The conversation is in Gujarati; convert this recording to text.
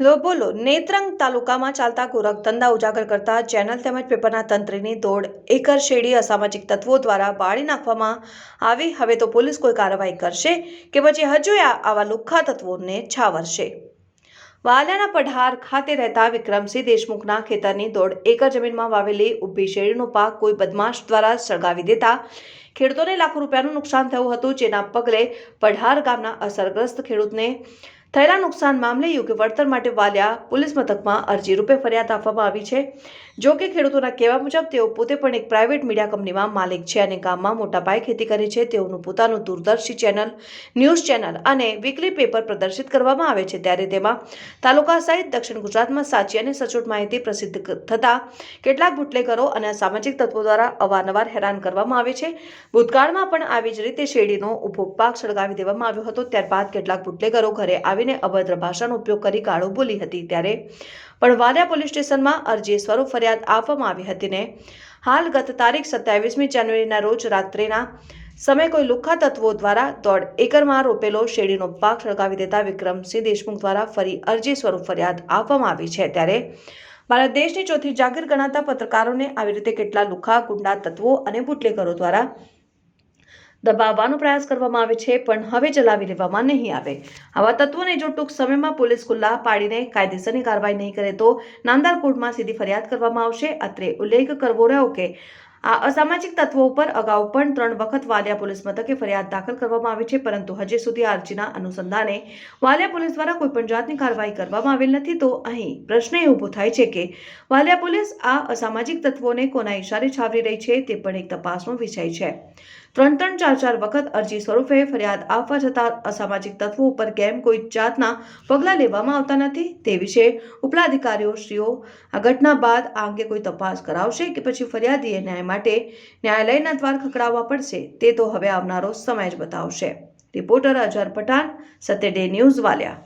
લો બોલો, નેત્રંગ તાલુકામાં ચાલતા ગોરખ ધંધા ઉજાગર કરતા ચેનલ તેમજ પેપરના તંત્રની દોડ એકર શેડી અસામાજિક તત્વો દ્વારા બાળી નાખવામાં આવી. હવે તો પોલીસ કોઈ કાર્યવાહી કરશે કે પછી હજુ આવા લુખ્ખા તત્વોને છાવરશે? વાલાના પઢાર ખાતે રહેતા વિક્રમસિંહ દેશમુખના ખેતરની દોડ એકર જમીનમાં વાવેલી ઊભી શેરડીનો પાક કોઈ બદમાશ દ્વારા સળગાવી દેતા ખેડૂતોને લાખો રૂપિયાનું નુકસાન થયું હતું, જેના પગલે પઢાર ગામના અસરગ્રસ્ત ખેડૂતને થયેલા નુકસાન મામલે યોગ્ય વળતર માટે વાલિયા પોલીસ મથકમાં અરજી રૂપે ફરિયાદ આપવામાં આવી છે. જો કે ખેડૂતોના કહેવા મુજબ, તેઓ પોતે પણ એક પ્રાઇવેટ મીડિયા કંપનીમાં માલિક છે અને ગામમાં મોટા પાયે ખેતી કરે છે. તેઓનું પોતાનું દૂરદર્શી ચેનલ, ન્યૂઝ ચેનલ અને વીકલી પેપર પ્રદર્શિત કરવામાં આવે છે. ત્યારે તેમાં તાલુકા સહિત દક્ષિણ ગુજરાતમાં સાચી અને સચોટ માહિતી પ્રસિદ્ધ થતાં કેટલાક બુટલેગરો અને સામાજિક તત્વો દ્વારા અવારનવાર હેરાન કરવામાં આવે છે. ભૂતકાળમાં પણ આવી જ રીતે શેરડીનો ઊભો પાક સળગાવી દેવામાં આવ્યો હતો. ત્યારબાદ કેટલાક બુટલેગરો ઘરે આવીને અભદ્ર ભાષાનો ઉપયોગ કરી ગાળો બોલી હતી ત્યારે. પણ વાલિયા પોલીસ સ્ટેશનમાં અરજી સ્વરૂપ ફરિયાદ આપવામાં આવી હતી ને હાલ ગત તારીખ સત્યાવીસમી જાન્યુઆરીના રોજ રાત્રિના સમય કોઈ લુખ્ખા તત્વો દ્વારા દોઢ એકરમાં રોપેલો શેરડીનો પાક સળગાવી દેતા વિક્રમસિંહ દેશમુખ દ્વારા ફરી અરજી સ્વરૂપ ફરિયાદ આપવામાં આવી છે ત્યારે ભારત દેશની ચોથી જાગીર ગણાતા પત્રકારોને આવી રીતે કેટલા લુખા, ગુંડા તત્વો અને બુટલેગરો દ્વારા દબાવવાનો પ્રયાસ કરવામાં આવે છે, પણ હવે ચલાવી લેવામાં નહીં આવે. આવા તત્વોને જો ટૂંક સમયમાં પોલીસ ખુલ્લા પાડીને કાયદેસરની કાર્યવાહી નહીં કરે તો નાંદાર કોર્ટમાં સીધી ફરિયાદ કરવામાં આવશે. અત્રે ઉલ્લેખ કરવો રહ્યો કે આ અસામાજિક તત્વો ઉપર અગાઉ પણ ત્રણ વખત વાલિયા પોલીસ મથકે ફરિયાદ દાખલ કરવામાં આવી છે, પરંતુ હજી સુધી આ અરજીના અનુસંધાને વાલિયા પોલીસ દ્વારા કોઈપણ જાતની કાર્યવાહી કરવામાં આવેલ નથી. તો અહીં પ્રશ્ન એ ઊભો થાય છે કે વાલિયા પોલીસ આ અસામાજિક તત્વોને કોના ઇશારે છાવરી રહી છે તે પણ એક તપાસનો વિષય છે. ત્રણ ત્રણ ચાર ચાર વખત અરજી સ્વરૂપે ફરિયાદ આપવા છતાં અસામાજિક તત્વો ઉપર કેમ કોઈ જાતના પગલાં લેવામાં આવતા નથી તે વિશે ઉપલા અધિકારીઓ શ્રીઓ આ ઘટના બાદ આ અંગે કોઈ તપાસ કરાવશે કે પછી ફરિયાદીએ ન્યાય માટે ન્યાયાલયના દ્વાર ખખડાવવા પડશે તે તો હવે આવનારો સમય જ બતાવશે. Reporter Azhar Pathan Satya day news Valia.